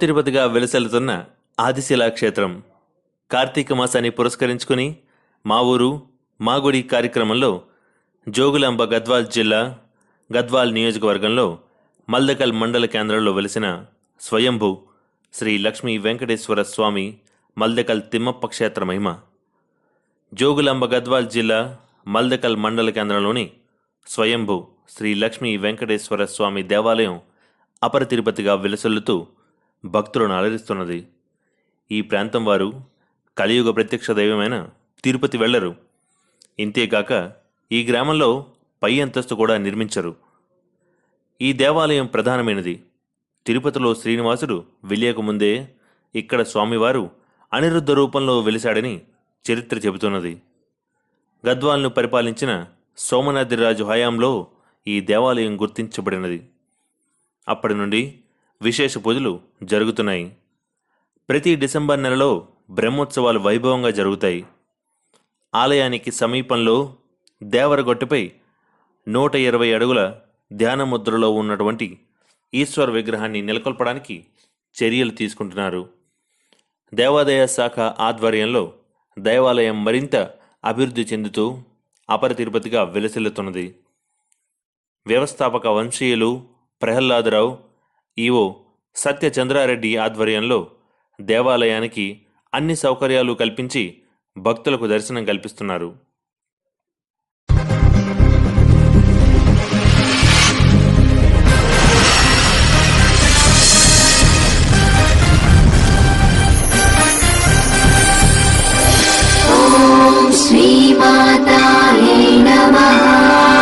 తిరుపతిగా వెలసెలుతున్న ఆదిశిలా క్షేత్రం కార్తీక మాసాన్ని పురస్కరించుకుని మా ఊరు మా గుడి కార్యక్రమంలో జోగులాంబ గద్వాల్ జిల్లా గద్వాల్ నియోజకవర్గంలో మల్దకల్ మండల కేంద్రంలో వెలిసిన స్వయంభూ శ్రీ లక్ష్మీ వెంకటేశ్వర స్వామి మల్దకల్ తిమ్మప్ప క్షేత్ర మహిమ. జోగులాంబ గద్వాల్ జిల్లా మల్దకల్ మండల కేంద్రంలోని స్వయంభూ శ్రీ లక్ష్మీ వెంకటేశ్వర స్వామి దేవాలయం అపర తిరుపతిగా విలసొల్లుతూ భక్తులను అలరిస్తున్నది ఈ ప్రాంతం వారు కలియుగ ప్రత్యక్ష దైవమైన తిరుపతి వెళ్ళరు ఇంతేగాక ఈ గ్రామంలో పై అంతస్తు కూడా నిర్మించరు. ఈ దేవాలయం ప్రధానమైనది. తిరుపతిలో శ్రీనివాసుడు వెళ్ళేకముందే ఇక్కడ స్వామివారు అనిరుద్ధ రూపంలో వెలిశాడని చరిత్ర చెబుతున్నది. గద్వాల్ను పరిపాలించిన సోమనాథిరాజు హయాంలో ఈ దేవాలయం గుర్తించబడినది. అప్పటి నుండి విశేష పూజలు జరుగుతున్నాయి. ప్రతి డిసెంబర్ నెలలో బ్రహ్మోత్సవాలు వైభవంగా జరుగుతాయి. ఆలయానికి సమీపంలో దేవరగొట్టపై నూట ఇరవై అడుగుల ధ్యాన ముద్రలో ఉన్నటువంటి ఈశ్వర విగ్రహాన్ని నెలకొల్పడానికి చర్యలు తీసుకుంటున్నారు. దేవాదాయ శాఖ ఆధ్వర్యంలో దేవాలయం మరింత అభివృద్ధి చెందుతూ అపర తిరుపతిగా వెలసిల్లుతున్నది. వ్యవస్థాపక వంశీయులు ప్రహ్లాదరావు ఈవో సత్యచంద్రారెడ్డి ఆధ్వర్యంలో దేవాలయానికి అన్ని సౌకర్యాలు కల్పించి భక్తులకు దర్శనం కల్పిస్తున్నారు. శ్రీమాతాయే నమః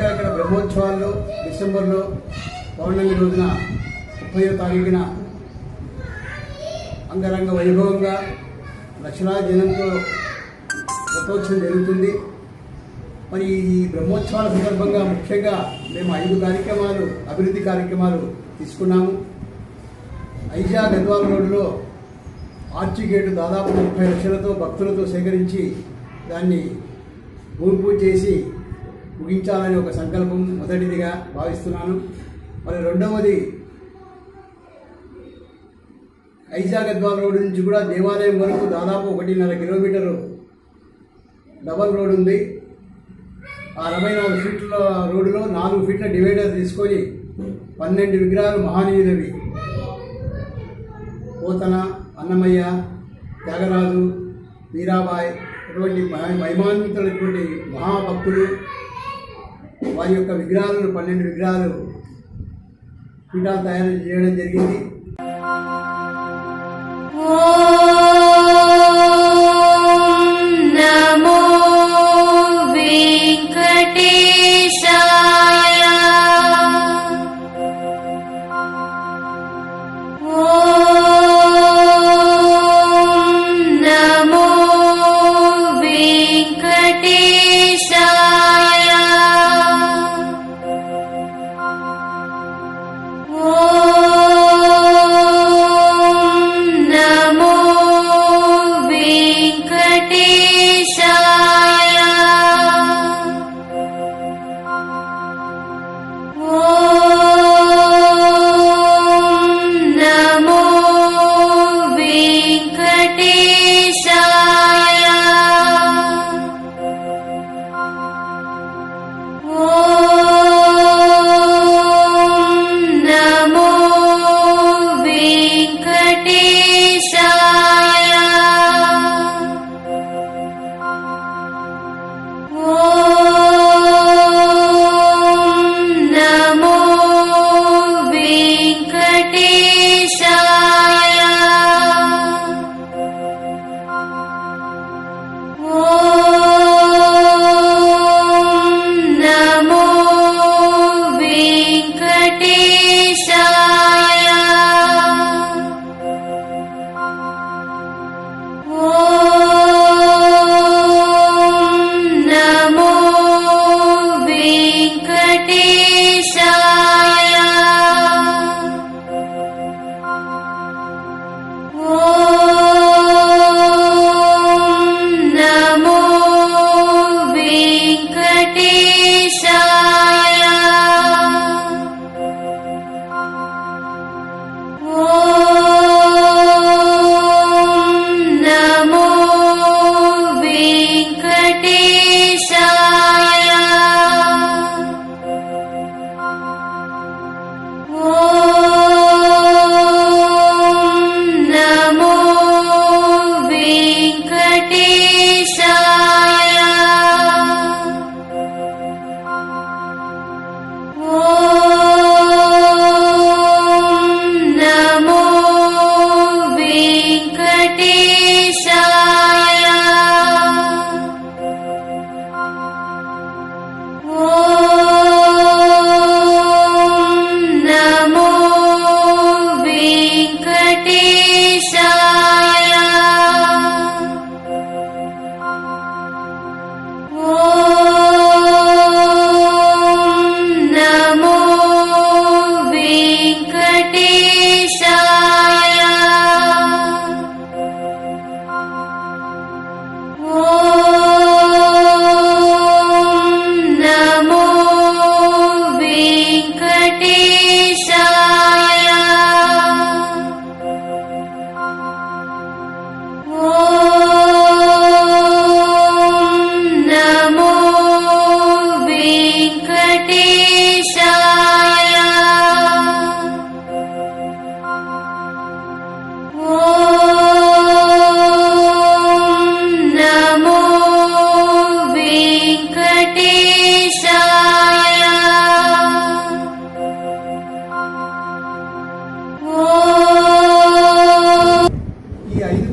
మరి ఇక్కడ బ్రహ్మోత్సవాల్లో డిసెంబర్లో పౌర్ణమి రోజున ముప్పై తారీఖున అంగరంగ వైభవంగా లక్షలాది జనంతో రథోత్సవం జరుగుతుంది. మరి ఈ బ్రహ్మోత్సవాల సందర్భంగా ముఖ్యంగా మేము ఐదు కార్యక్రమాలు అభివృద్ధి కార్యక్రమాలు తీసుకున్నాము. ఐజా గద్వాల రోడ్డులో ఆర్చి గేటు దాదాపు ముప్పై లక్షలతో భక్తులతో సేకరించి దాన్ని భూమి పూజ చేసి ముగించాలని ఒక సంకల్పం మొదటిదిగా భావిస్తున్నాను. మరి రెండవది ఐజా గద్వాల రోడ్డు నుంచి కూడా దేవాలయం వరకు దాదాపు ఒకటిన్నర కిలోమీటరు డబల్ రోడ్ ఉంది. ఆ అరవై నాలుగు ఫీట్ల రోడ్డులో నాలుగు ఫీట్ల డివైడర్ తీసుకొని పన్నెండు విగ్రహాలు మహానీయులవి. పోతన అన్నమయ్య త్యాగరాజు మీరాబాయ్ ఇటువంటి మహి- మహిమాన్వితులైనటువంటి మహాభక్తులు వారి యొక్క విగ్రహాలను పన్నెండు విగ్రహాలు పీఠాలు తయారు చేయడం జరిగింది.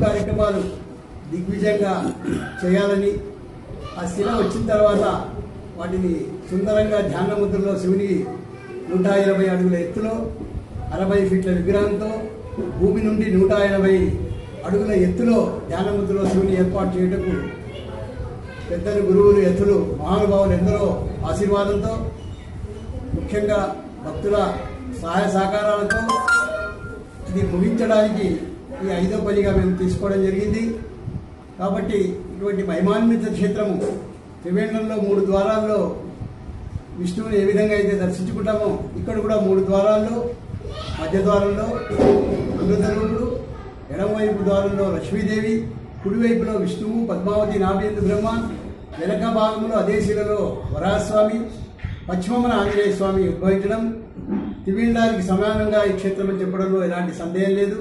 కార్యక్రమాలు దిగ్విజయంగా చేయాలని ఆ శిల వచ్చిన తర్వాత వాటిని సుందరంగా ధ్యాన ముద్రలో శివుని నూట ఇరవై అడుగుల ఎత్తులో అరవై ఫీట్ల విగ్రహంతో భూమి నుండి నూట ఎనభై అడుగుల ఎత్తులో ధ్యాన ముద్రలో శివుని ఏర్పాటు చేయటకు పెద్దలు గురువులు ఎత్తులు మహానుభావులు ఎందరో ఆశీర్వాదంతో ముఖ్యంగా భక్తుల సహాయ సహకారాలతో ఇది ముగించడానికి ఈ ఐదో పనిగా మేము తీసుకోవడం జరిగింది. కాబట్టి ఇటువంటి మహిమాన్విత క్షేత్రము త్రివేంద్రంలో మూడు ద్వారాల్లో విష్ణువుని ఏ విధంగా అయితే దర్శించుకుంటామో ఇక్కడ కూడా మూడు ద్వారాల్లో మధ్య ద్వారంలో అమృతరూపుడు ఎడమవైపు ద్వారంలో లక్ష్మీదేవి కుడివైపులో విష్ణువు పద్మావతి నాభేంద్ర బ్రహ్మ వెనక భాగంలో అదే శిలలో వరాహస్వామి పశ్చిమమున ఆంజనేయ స్వామి ఉద్భవించడం. త్రివేంద్రానికి సమానంగా ఈ క్షేత్రం చెప్పడంలో ఎలాంటి సందేహం లేదు.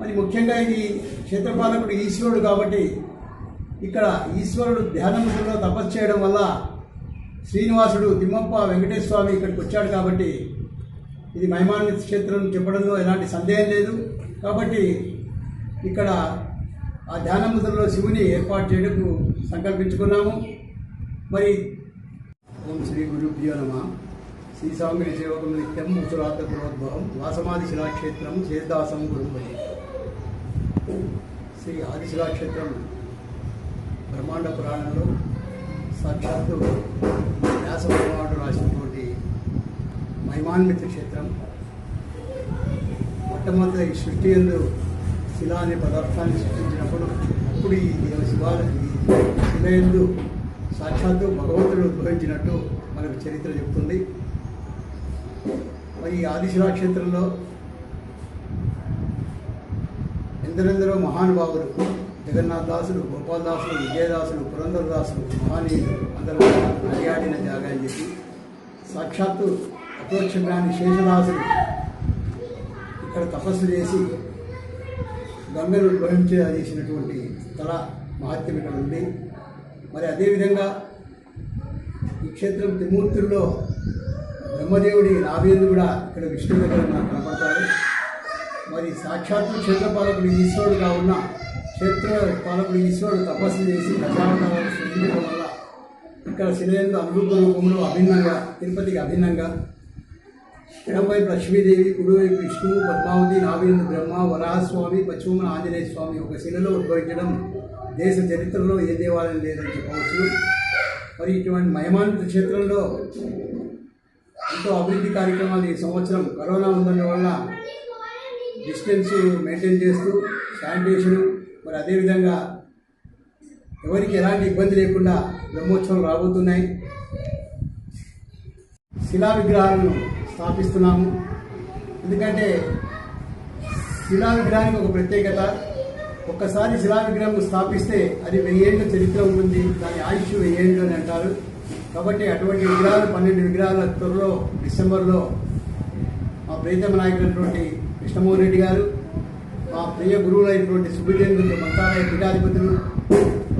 మరి ముఖ్యంగా ఇది క్షేత్రపాలకుడు ఈశ్వరుడు కాబట్టి ఇక్కడ ఈశ్వరుడు ధ్యానముఖంలో తపస్సు చేయడం వల్ల శ్రీనివాసుడు తిమ్మప్ప వెంకటేశ్వర స్వామి ఇక్కడికి వచ్చాడు కాబట్టి ఇది మహిమాన్విత క్షేత్రం చెప్పడంలో ఎలాంటి సందేహం లేదు. కాబట్టి ఇక్కడ ఆ ధ్యానముద్రలో శివుని ఏర్పాటు చేయడానికి సంకల్పించుకున్నాము. మరి ఓం శ్రీ గురుభ్యో నమ. శ్రీ స్వామి సేవకం నిత్యం ముసురాత గురోద్భవం వాసమాది శిలాక్షేత్రం చేదాసం గురుపతి శ్రీ ఆదిశిలాక్షేత్రం బ్రహ్మాండ పురాణంలో సాక్షాత్తు వ్యాస భగవానుడు రాసినటువంటి మహిమాన్విత క్షేత్రం. మొట్టమొదటి ఈ సృష్టి ఎందు శిల అనే పదార్థాన్ని సృష్టించినప్పుడు అప్పుడు ఈ దేవ శివాల శిల ఎందు సాక్షాత్తు భగవంతుడు ఉద్భవించినట్టు మనకు చరిత్ర చెబుతుంది. మరి ఈ ఆదిశిలా క్షేత్రంలో ఎందరెందరో మహానుభావులు జగన్నాథదాసులు గోపాలదాసులు విజయదాసులు పురంధరదాసులు మహానీయులు అందరూ నడియాడిన జాగా అని చెప్పి సాక్షాత్తు అప్రోక్షజ్ఞాని శేషదాసులు ఇక్కడ తపస్సు చేసి గంగను ఉద్భవించే చేసినటువంటి స్థల మహత్యం ఇక్కడ ఉంది. మరి అదేవిధంగా ఈ క్షేత్రం త్రిమూర్తుల్లో బ్రహ్మదేవుడి నాభేందు కూడా ఇక్కడ విష్ణు దగ్గర కనపడతారు. మరి సాక్షాత్తు క్షేత్రపాలకుడు ఈశ్వరుడుగా ఉన్న క్షేత్ర పాలకుడు ఈశ్వరుడు తపస్సు చేసి దశావతారాలు సృష్టించడం వల్ల ఇక్కడ శిలయంలో అభివృద్ధి రూపంలో అభిన్నంగా తిరుపతికి అభిన్నంగా ఎడమవైపు లక్ష్మీదేవి కుడివైపు విష్ణువు పద్మావతి నావేంద్ర బ్రహ్మ వరాహస్వామి పశ్చిమన ఆంజనేయ స్వామి ఒక శిలలో ఉద్భవించడం దేశ చరిత్రలో ఏ దేవాలయం లేదని చెప్పవచ్చు. మరి ఇటువంటి మహిమాన్విత క్షేత్రంలో ఎంతో అభివృద్ధి కార్యక్రమాలు ఈ సంవత్సరం కరోనా ఉండడం వల్ల డిస్టెన్స్ మెయింటైన్ చేస్తూ శానిటేషన్ మరి అదేవిధంగా ఎవరికి ఎలాంటి ఇబ్బంది లేకుండా బ్రహ్మోత్సవం రాబోతున్నాయి. శిలా విగ్రహాలను స్థాపిస్తున్నాము. ఎందుకంటే శిలా విగ్రహానికి ఒక ప్రత్యేకత ఒక్కసారి శిలా విగ్రహం స్థాపిస్తే అది వెయ్యేళ్ళ చరిత్ర ఉంటుంది దాని ఆయుష్ వెయ్యేళ్ళు అని అంటారు. కాబట్టి అటువంటి విగ్రహాలు పన్నెండు విగ్రహాల త్వరలో డిసెంబర్లో మా ప్రీతమ నాయకులైనటువంటి కృష్ణమోహన్ రెడ్డి గారు మా ప్రియ గురువులైనటువంటి సుబ్రహ్మణ్య మంత్రాలయ పీఠాధిపతులు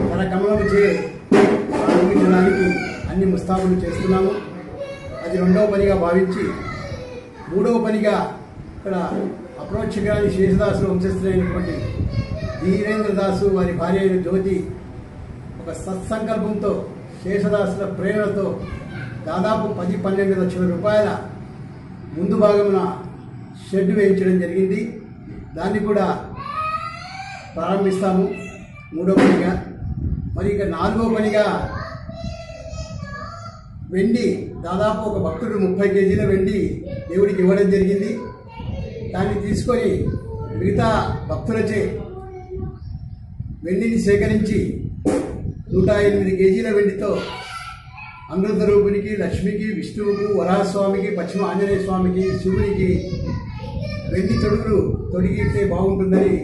తన కమలం చే ప్రారంభించడానికి అన్ని ముస్తాబులు చేస్తున్నాము. అది రెండవ పనిగా భావించి మూడవ పనిగా ఇక్కడ అప్రోక్షకాన్ని శేషదాసు వంశస్థులైనటువంటి ధీరేంద్ర దాసు వారి భార్య అయిన జ్యోతి ఒక సత్సంకల్పంతో శేషదాసుల ప్రేరణతో దాదాపు పది పన్నెండు లక్షల రూపాయల ముందు భాగమున షెడ్ వేయించడం జరిగింది. దాన్ని కూడా ప్రారంభిస్తాము మూడో పనిగా. మరి ఇక నాలుగో పనిగా వెండి దాదాపు ఒక భక్తుడు ముప్పై కేజీల వెండి దేవుడికి ఇవ్వడం జరిగింది. దాన్ని తీసుకొని మిగతా భక్తులచే వెండిని సేకరించి నూట ఎనిమిది కేజీల వెండితో అమృత రూపునికి లక్ష్మికి విష్ణువుకు వరాహస్వామికి పశ్చిమ ఆంజనేయ స్వామికి శివునికి వెండి తొడుగులు తొడిగితే బాగుంటుందని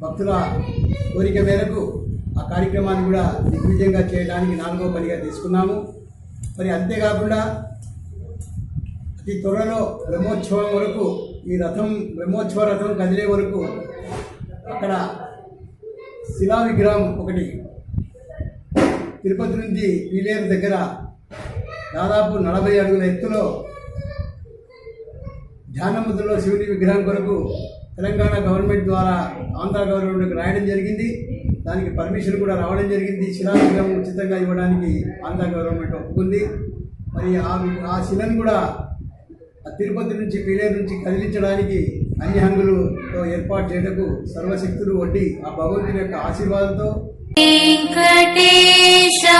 భక్తుల కోరిక మేరకు ఆ కార్యక్రమాన్ని కూడా దిగ్విజయంగా చేయడానికి నాలుగో పనిగా తీసుకున్నాము. మరి అంతేకాకుండా అతి త్వరలో బ్రహ్మోత్సవం వరకు ఈ రథం బ్రహ్మోత్సవ రథం కదిలే వరకు అక్కడ శిలా విగ్రహం ఒకటి తిరుపతి నుంచి వీలేరు దగ్గర దాదాపు నలభై అడుగుల ఎత్తులో ధ్యానముద్రలో శివుని విగ్రహం కొరకు తెలంగాణ గవర్నమెంట్ ద్వారా ఆంధ్ర గవర్నమెంట్కి రాయడం జరిగింది. దానికి పర్మిషన్ కూడా రావడం జరిగింది. శిలా విగ్రహం ఉచితంగా ఇవ్వడానికి ఆంధ్ర గవర్నమెంట్ ఒప్పుకుంది. మరి ఆ ఆ శిలను కూడా ఆ తిరుపతి నుంచి పీలేరు నుంచి కదిలించడానికి అన్ని హంగులతో ఏర్పాటు చేయటకు సర్వశక్తులు వడ్డీ ఆ భగవంతుని యొక్క ఆశీర్వాదంతో వెంకటేశాయ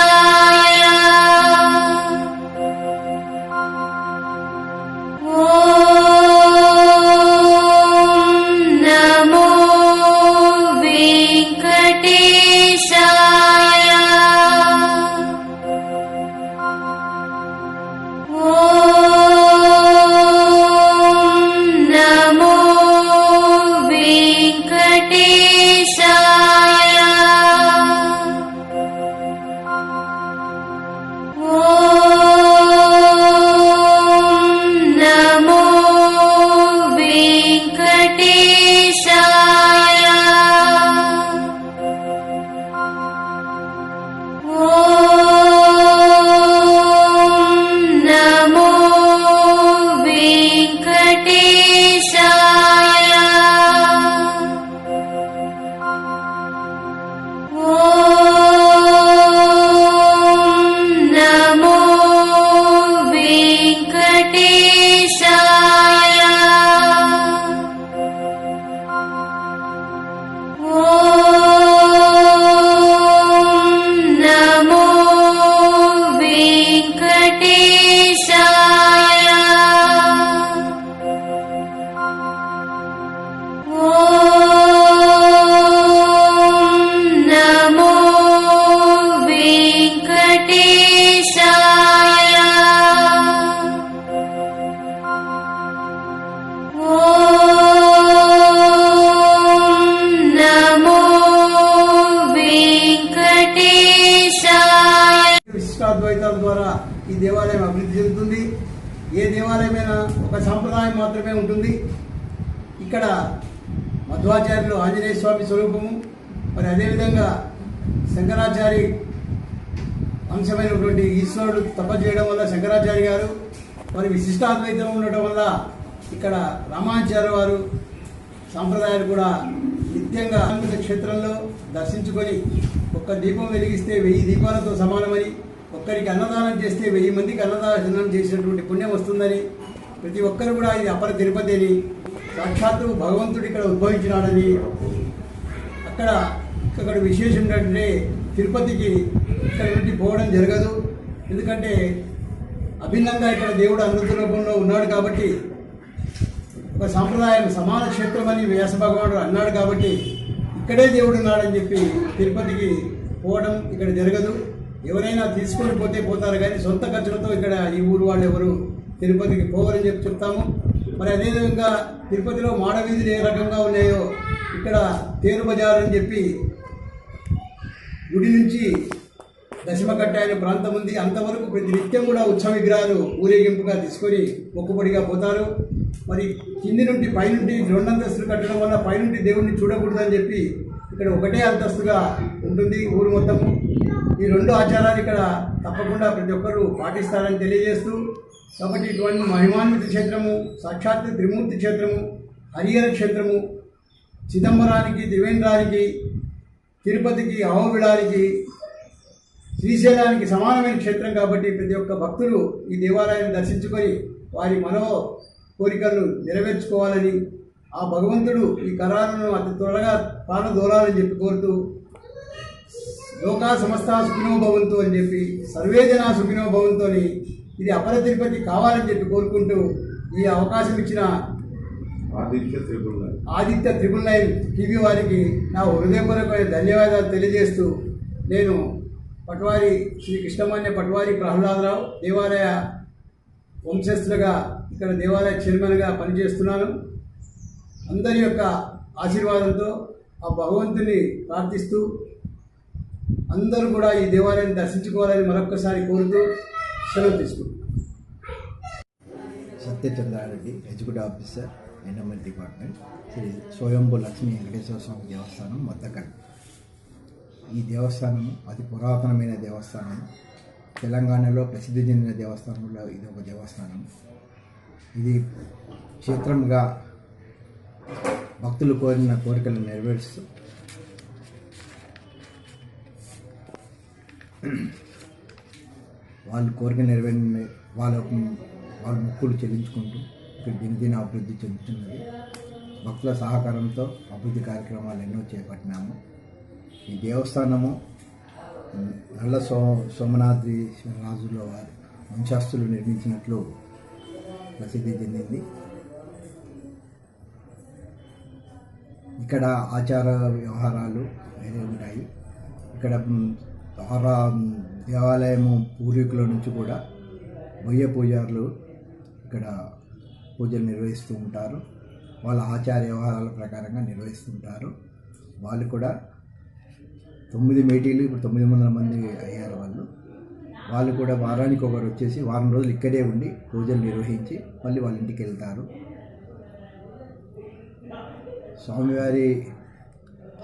శంకరాచార్య గారు మరి విశిష్టాద్వైతం ఉండటం వల్ల ఇక్కడ రామాచార్య వారు సాంప్రదాయాలు కూడా నిత్యంగా ఆనంద క్షేత్రంలో దర్శించుకొని ఒక్క దీపం వెలిగిస్తే వెయ్యి దీపాలతో సమానమని ఒక్కరికి అన్నదానం చేస్తే వెయ్యి మందికి అన్నదానం చేసినటువంటి పుణ్యం వస్తుందని ప్రతి ఒక్కరు కూడా ఇది అపర తిరుపతి అని సాక్షాత్తు భగవంతుడు ఇక్కడ ఉద్భవించినాడని. అక్కడ ఇక్కడ విశేషం ఏంటంటే తిరుపతికి ఇక్కడ నుండి పోవడం జరగదు. ఎందుకంటే అభిన్నంగా ఇక్కడ దేవుడు అమృత రూపంలో ఉన్నాడు కాబట్టి ఒక సాంప్రదాయం సమాన క్షేత్రం అని వ్యాస భగవానుడు అన్నాడు కాబట్టి ఇక్కడే దేవుడు ఉన్నాడని చెప్పి తిరుపతికి పోవడం ఇక్కడ జరగదు. ఎవరైనా తీసుకొని పోతే పోతారు కానీ సొంత ఖర్చులతో ఇక్కడ ఈ ఊరు వాళ్ళు ఎవరు తిరుపతికి పోవరని చెప్పి చెప్తాము. మరి అదేవిధంగా తిరుపతిలో మాడవీధులు ఏ రకంగా ఉన్నాయో ఇక్కడ తేరు బజార్ అని చెప్పి గుడి నుంచి దశమకట్ట అనే ప్రాంతం ఉంది. అంతవరకు ప్రతి నిత్యం కూడా ఉత్సవ విగ్రహాలు ఊరేగింపుగా తీసుకొని మొక్కుబడిగా పోతారు. మరి కింది నుండి పైనుండి రెండు అంతస్తులు కట్టడం వల్ల పైనుండి దేవుణ్ణి చూడకూడదని చెప్పి ఇక్కడ ఒకటే అంతస్తుగా ఉంటుంది ఊరు మొత్తము ఈ రెండు ఆచారాలు ఇక్కడ తప్పకుండా ప్రతి ఒక్కరూ పాటిస్తారని తెలియజేస్తూ కాబట్టి ఇటువంటి మహిమాన్విత క్షేత్రము సాక్షాత్ త్రిమూర్తి క్షేత్రము హరిహర క్షేత్రము చిదంబరానికి త్రివేంద్రానికి తిరుపతికి అహోబిళానికి శ్రీశైలానికి సమానమైన క్షేత్రం కాబట్టి ప్రతి ఒక్క భక్తులు ఈ దేవాలయాన్ని దర్శించుకొని వారి మనో కోరికలను నెరవేర్చుకోవాలని ఆ భగవంతుడు ఈ కరాలను అతి త్వరగా పానదోలాలని చెప్పి కోరుతూ లోకా సమస్త సుఖినో భవంతు అని చెప్పి సర్వే జనా సుఖినో భవంతు అని ఇది అపర తిరుపతి కావాలని చెప్పి కోరుకుంటూ ఈ అవకాశం ఇచ్చిన Aditya triple Aditya triple nine TV వారికి నా హృదయపూర్వకమైన ధన్యవాదాలు తెలియజేస్తూ నేను పట్వారి శ్రీ కృష్ణమాన్య పట్వారి ప్రహ్లాదరావు దేవాలయ వంశస్థులుగా ఇక్కడ దేవాలయ చైర్మన్గా పనిచేస్తున్నాను. అందరి యొక్క ఆశీర్వాదంతో ఆ భగవంతుని ప్రార్థిస్తూ అందరూ కూడా ఈ దేవాలయాన్ని దర్శించుకోవాలని మరొక్కసారి కోరుతూ సెలవు తీసుకుంటున్నాను. Satyachandrareddy executive officer NML department Shri Swayambhu Lakshmi Venkateswara స్వామి దేవస్థానం మొత్తకండి ఈ దేవస్థానం అతి పురాతనమైన దేవస్థానం తెలంగాణలో ప్రసిద్ధి చెందిన దేవస్థానంలో ఇది ఒక దేవస్థానం ఇది క్షేత్రంగా భక్తులు కోరిన కోరికలు నెరవేరుస్తూ వాళ్ళు కోరిక నెరవేరిన వాళ్ళ వాళ్ళ ముక్కులు చెల్లించుకుంటూ ఇక్కడ దినదిన అభివృద్ధి చెందుతున్నది. భక్తుల సహకారంతో అభివృద్ధి కార్యక్రమాలు ఎన్నో చేపట్టినాము. ఈ దేవస్థానము నల్ల సో సోమనాథి రాజుల వారి వంశస్థులు నిర్మించినట్లు ప్రసిద్ధి చెందింది. ఇక్కడ ఆచార వ్యవహారాలు వేరే ఉంటాయి. ఇక్కడ ఆరా దేవాలయము పూర్వీకుల నుంచి కూడా బొయ్య పూజారులు ఇక్కడ పూజలు నిర్వహిస్తూ ఉంటారు. వాళ్ళ ఆచార వ్యవహారాల ప్రకారంగా నిర్వహిస్తుంటారు వాళ్ళు కూడా తొమ్మిది మేటీలు ఇప్పుడు తొమ్మిది వందల మంది అయ్యారు వాళ్ళు. వాళ్ళు కూడా వారానికి ఒకరు వచ్చేసి వారం రోజులు ఇక్కడే ఉండి పూజలు నిర్వహించి మళ్ళీ వాళ్ళ ఇంటికి వెళ్తారు. స్వామివారి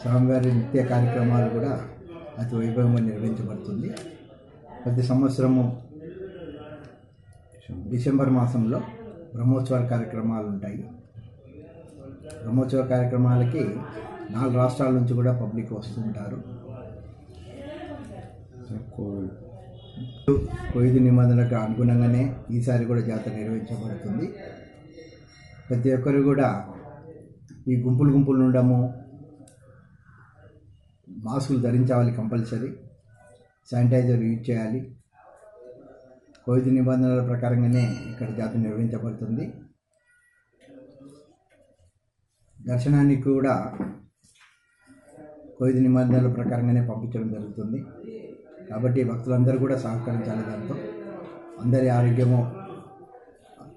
స్వామివారి నిత్య కార్యక్రమాలు కూడా అతి వైభవంగా నిర్వహించబడుతుంది. ప్రతి సంవత్సరము డిసెంబర్ మాసంలో బ్రహ్మోత్సవ కార్యక్రమాలు ఉంటాయి. బ్రహ్మోత్సవ కార్యక్రమాలకి నాలుగు రాష్ట్రాల నుంచి కూడా పబ్లిక్ వస్తుంటారు కోయిదు నిబంధనలకు అనుగుణంగానే ఈసారి కూడా జాతర నిర్వహించబడుతుంది. ప్రతి ఒక్కరు కూడా ఈ గుంపులు గుంపులు ఉండము మాస్కులు ధరించాలి కంపల్సరీ శానిటైజర్ యూజ్ చేయాలి. కోవిడ్ నిబంధనల ప్రకారంగానే ఇక్కడ జాతర నిర్వహించబడుతుంది. దర్శనానికి కూడా కోవిడ్ నిబంధనల ప్రకారంగానే పంపించడం జరుగుతుంది. కాబట్టి భక్తులందరూ కూడా సహకరించాలి దాంతో. అందరి ఆరోగ్యము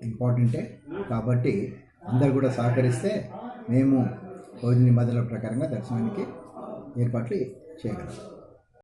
ఇంపార్టెంటే కాబట్టి అందరు కూడా సహకరిస్తే మేము కోవిడ్ నిబంధనల ప్రకారంగా దర్శనానికి ఏర్పాట్లు చేయగలం.